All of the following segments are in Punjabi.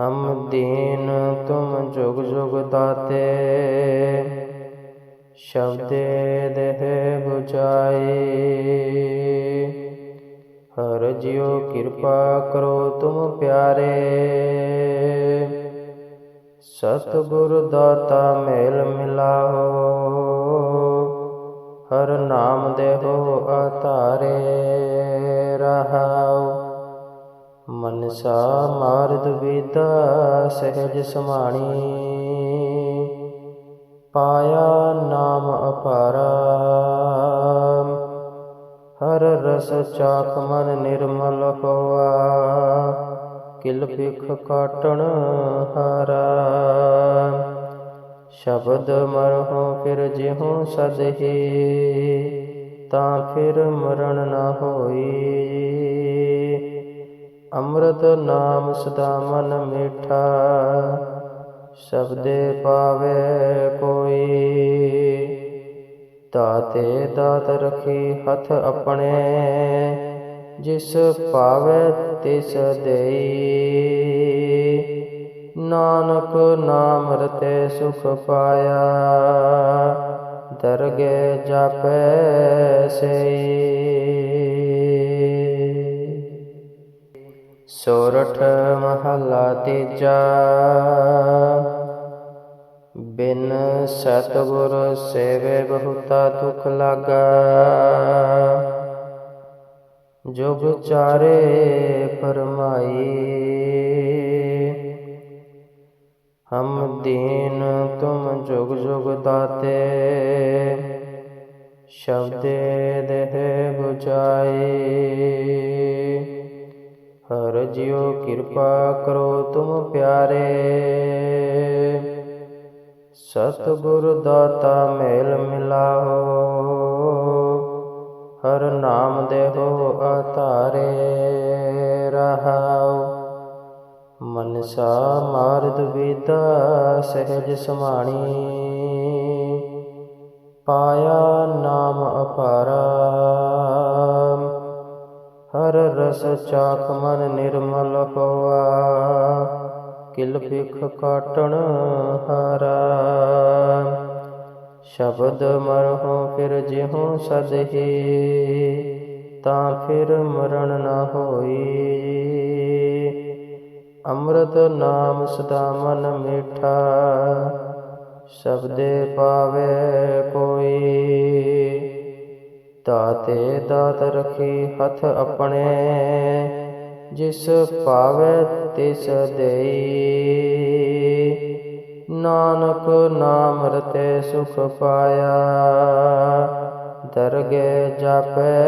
ਹਮ ਦੀਨ ਤੁਮ ਜੁਗ ਜੁਗ ਦਾਤੇ, ਸ਼ਬਦੇ ਦੇਹ 부ਜਾਈ ਹਰ ਜਿਉ ਕਿਰਪਾ ਕਰੋ ਤੁਮ ਪਿਆਰੇ। ਸਤਿਗੁਰ ਦਾਤਾ ਮੇਲ ਮਿਲਾਓ, ਹਰ ਨਾਮ ਦੇਹੋ ਆਧਾਰੇ। ਮਨਸਾ ਮਾਰਦ ਵਿਦਾ ਸਹਿਜ ਸਮਾਣੀ ਪਾਇਆ ਨਾਮ ਅਪਾਰਾ। ਹਰ ਰਸ ਚਾਖ ਮਨ ਨਿਰਮਲ ਹੋਆ ਕਿਲ ਪਿਖ ਕਾਟਣ ਹਾਰਾ। ਸ਼ਬਦ ਮਰਹੁ ਫਿਰ ਜਿਉ ਸਦਹੀ। ਤਾਂ ਫਿਰ ਮਰਨ ਨਾ ਹੋਈ। ਅੰਮ੍ਰਿਤ ਨਾਮ ਸਦਾ ਮਨ ਮੀਠਾ, ਸ਼ਬਦੇ ਪਾਵੇ ਕੋਈ। ਤਾਤੇ ਦਾਤ ਰਖੀ ਹੱਥ ਆਪਣੇ, ਜਿਸ ਪਾਵੇ ਤਿਸ ਦੇਈ। ਨਾਨਕ ਨਾਮ ਰਤੇ ਸੁਖ ਪਾਇਆ, ਦਰਗੇ ਜਾਪੈ ਸੇ ਸੋਰਠ ਮਹੱਲਾ ਤੀਜਾ। ਬਿਨ ਸਤਿਗੁਰ ਸੇਵੇ ਬਹੁਤਾ ਦੁਖ ਲਾਗਾ। ਜੁਗ ਚਾਰੇ ਫਰਮਾਈ। ਹਮ ਦੀਨ ਤੁਮ ਜੁਗ ਜੁਗ ਦਾਤੇ। ਸ਼ਬਦੇ ਦੇਹ 부ਜਾਈ ਜਿਉ ਕਿਰਪਾ ਕਰੋ ਤੁਮ ਪਿਆਰੇ। ਸਤਿਗੁਰ ਦਾਤਾ ਮੇਲ ਮਿਲਾਓ, ਹਰ ਨਾਮ ਦੇਹੋ ਆਧਾਰੇ ਰਹਾਉ ਮਨਸਾ ਮਾਰਦ ਵਿਦਾ ਸਹਿਜ ਸਮਾਣੀ, ਪਾਇਆ ਨਾਮ ਅਪਾਰਾ ਹਰ ਰਸ ਨਿਰਮਲ ਹੋਆ ਕਿਲ ਪਿਖ ਕਾਟਣ ਹਾਰਾ। ਸ਼ਬਦ ਮਰਹੁ ਫਿਰ ਜਿਉ ਸਦਹੀ, ਤਾਂ ਫਿਰ ਮਰਨ ਨਾ ਹੋਈ। ਅੰਮ੍ਰਿਤ ਨਾਮ ਸਦਾ ਮਨ ਮੀਠਾ, ਸ਼ਬਦੇ ਪਾਵੇ ਕੋਈ। ਦਾਤੇ ਦਾਤ ਰਖੀ ਹੱਥ ਆਪਣੇ, ਜਿਸ ਪਾਵੇ ਤਿਸ ਦੇਈ। ਨਾਨਕ ਨਾਮ ਰਤੇ ਸੁਖ ਪਾਇਆ ਦਰਗੇ ਜਾਪੈ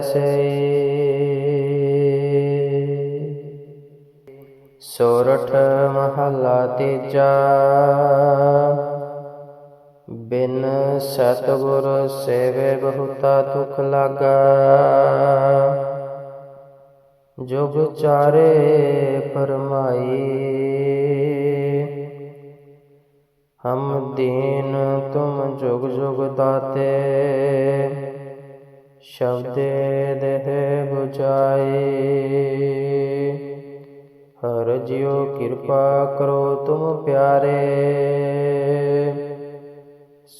ਸਈ। ਸੋਰਠ ਮਹੱਲਾ ਤੀਜਾ ਬਿਨ ਸਤਿਗੁਰ ਸੇਵੇ ਬਹੁਤਾ ਦੁਖ ਲਾਗਾ। ਜੁਗ ਚਾਰੇ ਫਰਮਾਈ। ਹਮ ਦੀਨ ਤੁਮ ਜੁਗ ਜੁਗ ਦਾਤੇ। ਸ਼ਬਦੇ ਦੇਹ 부ਜਾਈ ਹਰ ਜਿਉ ਕਿਰਪਾ ਕਰੋ ਤੁਮ ਪਿਆਰੇ।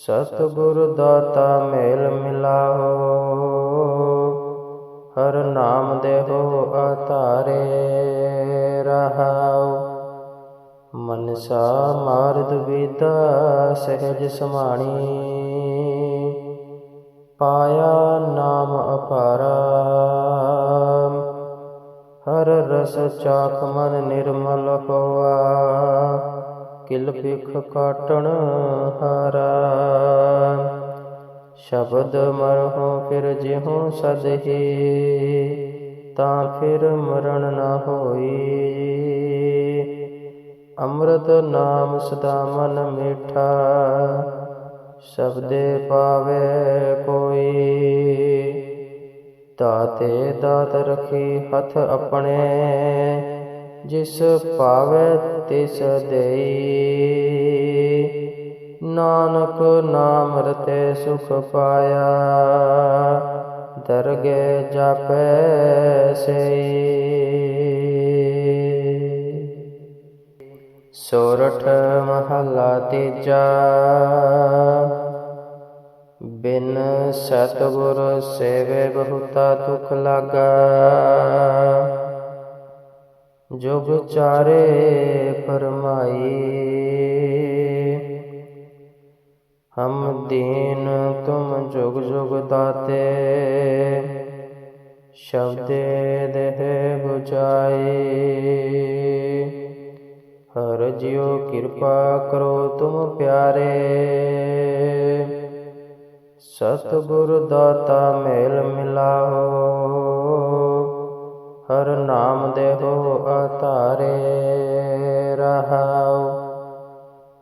ਸਤਿਗੁਰ ਦਾਤਾ ਮੇਲ ਮਿਲਾਓ। ਹਰ ਨਾਮ ਦੇਹੋ ਆਧਾਰੇ ਰਹਾਉ ਮਨਸਾ ਮਾਰਦ ਵਿਦਾ ਸਹਿਜ ਸਮਾਣੀ। ਪਾਇਆ ਨਾਮ ਅਪਾਰਾ। ਹਰ ਰਸ ਚਾਖ ਮਨ ਨਿਰਮਲ ਹੋਆ। ਕਿਲ ਪਿਖ ਕਾਟਣ ਹਾਰਾ। ਸ਼ਬਦ ਮਰਹੁ ਫਿਰ ਜਿਉ ਸਦਹੀ, ਤਾਂ ਫਿਰ ਮਰਨ ਨਾ ਹੋਈ। ਅੰਮ੍ਰਿਤ ਨਾਮ ਸਦਾ ਮਨ ਮੀਠਾ, ਸ਼ਬਦੇ ਪਾਵੇ ਕੋਈ। ਤਾਤੇ ਦਾਤ ਰਖੀ ਹੱਥ ਆਪਣੇ, ਜਿਸ ਪਾਵੇ ਤਿਸ ਦੇਈ। ਨਾਨਕ ਨਾਮ ਰਤੇ ਸੁਖ ਪਾਇਆ, ਦਰਗੇ ਜਾਪੈ ਸਈ। ਸੋਰਠ ਮਹਲਾ ਤੀਜਾ, ਬਿਨ ਸਤਿਗੁਰ ਸੇਵੇ ਬਹੁਤਾ ਦੁਖ ਲਾਗਾ। ਜੁਗ ਚਾਰੇ ਫਰਮਾਈ ਹਮ ਦੀਨ ਤੁਮ ਜੁਗ ਜੁਗ ਦਾਤੇ, ਸ਼ਬਦੇ ਦੇਹ 부ਜਾਈ ਹਰ ਜਿਉ ਕਿਰਪਾ ਕਰੋ ਤੁਮ ਪਿਆਰੇ। ਸਤਿਗੁਰ ਦਾਤਾ ਮੇਲ ਮਿਲਾਓ, ਹਰ ਨਾਮ ਦੇਹੋ ਆਧਾਰੇ ਰਹਾਓ।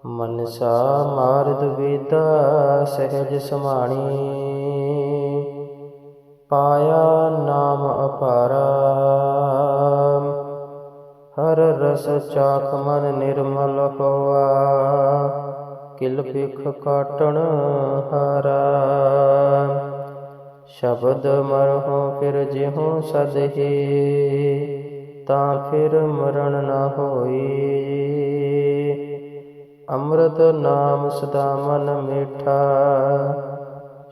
ਮਨਸਾ ਮਾਰ ਵਿਦਾ ਸਹਿਜ ਸਮਾਣੀ ਪਾਇਆ ਨਾਮ ਅਪਾਰਾ। ਹਰ ਰਸ ਚਾਖ ਮਨ ਨਿਰਮਲ ਹੋਆ ਕਿਲ ਪਿਖ ਕਾਟਣ ਹਾਰਾ। ਸ਼ਬਦ ਮਰਹੁ ਫਿਰ ਜਿਉ ਸਦਹੀ, ਤਾਂ ਫਿਰ ਮਰਨ ਨਾ ਹੋਈ। ਅੰਮ੍ਰਿਤ ਨਾਮ ਸਦਾ ਮਨ ਮੀਠਾ,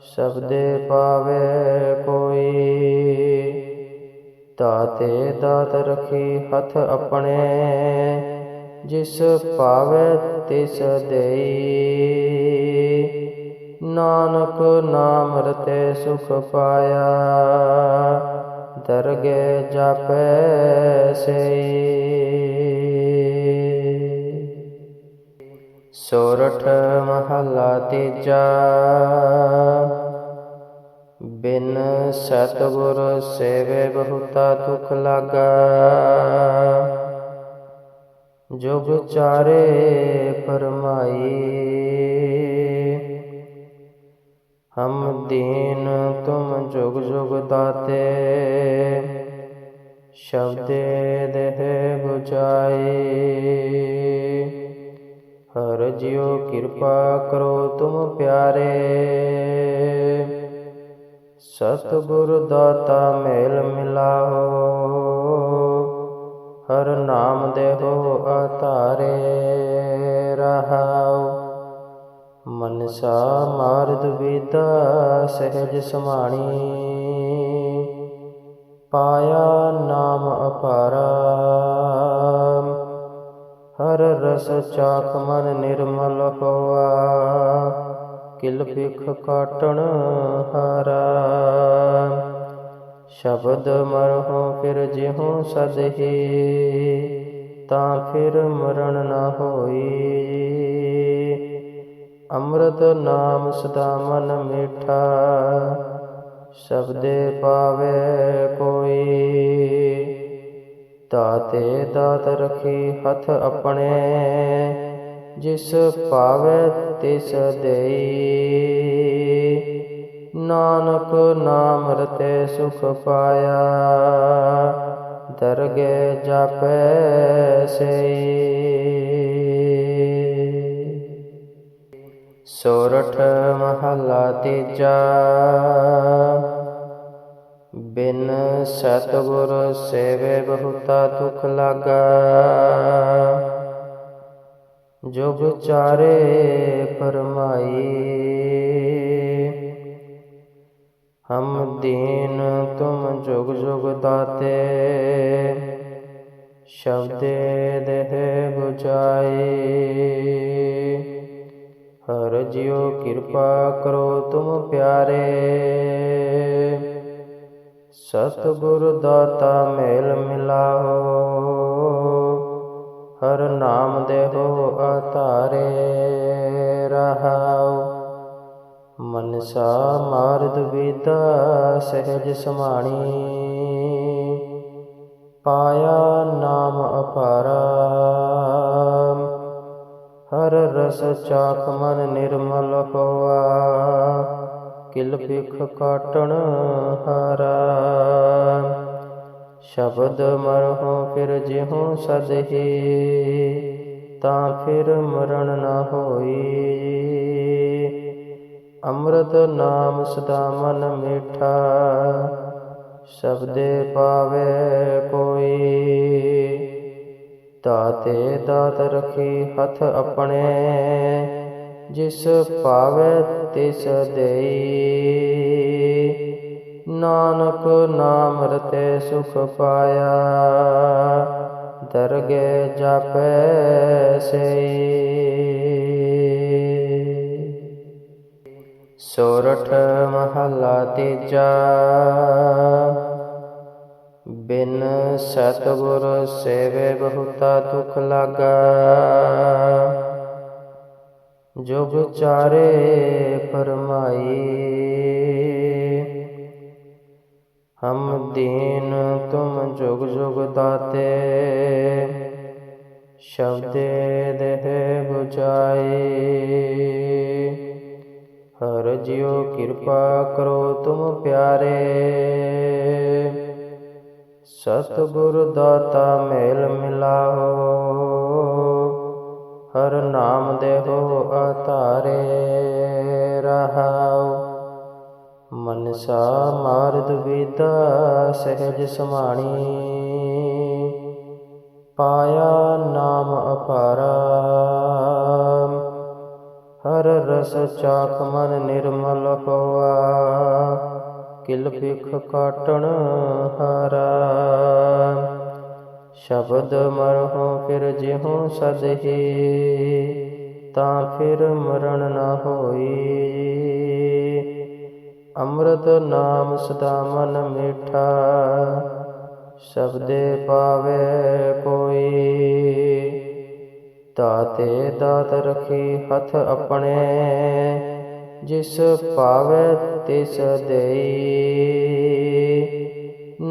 ਸ਼ਬਦੇ ਪਾਵੇ ਕੋਈ। ਤਾਤੇ ਦਾਤ ਰਖੀ ਹੱਥ ਆਪਣੇ, ਜਿਸ ਪਾਵੇ ਤਿਸ ਦੇਈ। ਨਾਨਕ ਨਾਮ ਰਤੇ ਸੁਖ ਪਾਇਆ, ਦਰਗੇ ਜਾਪੈ ਸਈ। ਸੋਰਠ ਮਹਲਾ ਤੀਜਾ। ਬਿਨ ਸਤਿਗੁਰ ਸੇਵੇ ਬਹੁਤਾ ਦੁਖ ਲਾਗਾ। ਜੁਗ ਚਾਰੇ ਫਰਮਾਈ। ਹਮ ਦੀਨ ਤੁਮ ਜੁਗ ਜੁਗ ਦਾਤੇ। ਸ਼ਬਦੇ ਦੇਹ ਬੁਝਾਈ ਜਾਈ ਹਰ ਕਿਰਪਾ ਕਰੋ ਤੁਮ ਪਿਆਰੇ। ਸਤਿਗੁਰ ਦਾਤਾ ਮੇਲ ਮਿਲਾਓ, ਹਰ ਨਾਮ ਦੇਹੋ ਆਧਾਰੇ ਰਹਾਉ ਮਨਸਾ ਮਾਰਦ ਵਿਦਾ ਸਹਿਜ ਸਮਾਣੀ, ਪਾਇਆ ਨਾਮ ਅਪਾਰਾ ਹਰ ਰਸ ਮਨ ਨਿਰਮਲ ਹੋਆ, ਕਿਲ ਪਿਖ ਕਾਟਣ ਹਾਰਾ। ਸ਼ਬਦ ਮਰਹੁ ਫਿਰ ਜਿਉ ਸਦਹੀ, ਤਾਂ ਫਿਰ ਮਰਨ ਨਾ ਹੋਈ। ਅੰਮ੍ਰਿਤ ਨਾਮ ਸਦਾ ਮਨ ਮੀਠਾ, ਸ਼ਬਦੇ ਪਾਵੇ ਕੋਈ। ਦਾਤੇ ਦਾਤ ਰਖੀ ਹੱਥ ਆਪਣੇ, ਜਿਸ ਪਾਵੇ ਤਿਸ ਦੇਈ। ਨਾਨਕ ਨਾਮ ਰਤੇ ਸੁਖ ਪਾਇਆ ਦਰਗੇ ਜਾਪੈ ਸਈ। ਸੋਰਠ ਮਹਲਾ ਤੀਜਾ ਬਿਨ ਸਤਿਗੁਰ ਸੇਵੇ ਬਹੁਤਾ ਦੁਖ ਲਾਗਾ। ਜੁਗ ਚਾਰੇ ਫਰਮਾਈ। ਹਮ ਦੀਨ ਤੁਮ ਜੁਗ ਜੁਗ ਦਾਤੇ। ਸ਼ਬਦੇ ਦੇਹ 부ਜਾਈ ਹਰ ਜਿਉ ਕਿਰਪਾ ਕਰੋ ਤੁਮ ਪਿਆਰੇ। ਸਤਿਗੁਰ ਦਾਤਾ ਮੇਲ ਮਿਲਾਓ, ਹਰ ਨਾਮ ਦੇਹੋ ਆਧਾਰੇ ਰਹਾਉ ਮਨਸਾ ਮਾਰਦ ਵਿਦਾ ਸਹਿਜ ਸਮਾਣੀ, ਪਾਇਆ ਨਾਮ ਅਪਾਰਾ। ਹਰ ਰਸ ਚਾਖ ਮਨ ਨਿਰਮਲ ਹੋਆ। ਕਿਲ ਬਿਖ ਕਾਟਣ ਹਾਰਾ। ਸ਼ਬਦ ਮਰਹੁ ਫਿਰ ਜਿਹੁ ਸਦਹੀ, ਤਾਂ ਫਿਰ ਮਰਨ ਨਾ ਹੋਈ। ਅੰਮ੍ਰਿਤ ਨਾਮ ਸਦਾ ਮਨ ਮੀਠਾ, ਸ਼ਬਦੇ ਪਾਵੇ ਕੋਈ। ਤਾਤੇ ਦਾਤ ਰਖੀ ਹੱਥ ਆਪਣੇ ਜਿਸ ਪਾਵੇ ਤਿਸ ਦੇਈ। ਨਾਨਕ ਨਾਮ ਰਤੇ ਸੁਖ ਪਾਇਆ ਦਰਗੇ ਜਾਪੈ ਸਈ। ਸੋਰਠ ਮਹਲਾ ਤੀਜਾ, ਬਿਨ ਸਤਿਗੁਰ ਸੇਵੇ ਬਹੁਤਾ ਦੁਖ ਲਾਗਾ। ਜੁਗ ਚਾਰੇ ਫਰਮਾਈ। ਹਮ ਦੀਨ ਤੁਮ ਜੁਗ ਜੁਗ ਦਾਤੇ, ਸ਼ਬਦੇ ਦੇਹ 부ਜਾਈ ਹਰ ਜਿਉ ਕਿਰਪਾ ਕਰੋ ਤੁਮ ਪਿਆਰੇ। ਸਤਿਗੁਰ ਦਾਤਾ ਮੇਲ ਮਿਲਾਓ। ਹਰ ਨਾਮ ਦੇਹੋ ਆਧਾਰੇ ਰਹਾਉ। ਮਨਸਾ ਮਾਰਦ ਵਿਦਾ ਸਹਿਜ ਸਮਾਣੀ। ਪਾਇਆ ਨਾਮ ਅਪਾਰਾ। ਹਰ ਰਸ ਚਾਖ ਮਨ ਨਿਰਮਲ ਹੋਆ। ਕਿਲ ਬਿਖ ਕਾਟਣ ਸ਼ਬਦ ਮਰਹੁ ਫਿਰ ਜਿਹੁ ਸਦਹੀ, ਤਾਂ ਫਿਰ ਮਰਨ ਨਾ ਹੋਈ। ਅੰਮ੍ਰਿਤ ਨਾਮ ਸਦਾ ਮਨ ਮੀਠਾ, ਸ਼ਬਦੇ ਪਾਵੇ ਕੋਈ। ਤਾਤੇ ਦਾਤ ਰਖੀ ਹੱਥ ਆਪਣੇ, ਜਿਸ ਪਾਵੇ ਤਿਸ ਦੇਈ।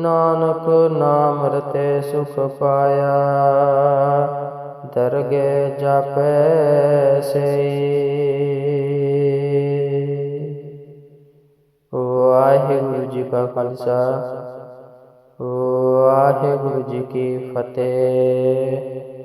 ਨਾਨਕ ਨਾਮ ਰਤੇ ਸੁਖ ਪਾਇਆ, ਦਰਗੇ ਜਾਪੈ ਸਈ। ਵਾਹਿਗੁਰੂ ਜੀ ਕਾ ਖਾਲਸਾ, ਵਾਹਿਗੁਰੂ ਜੀ ਕੀ ਫਤਿਹ।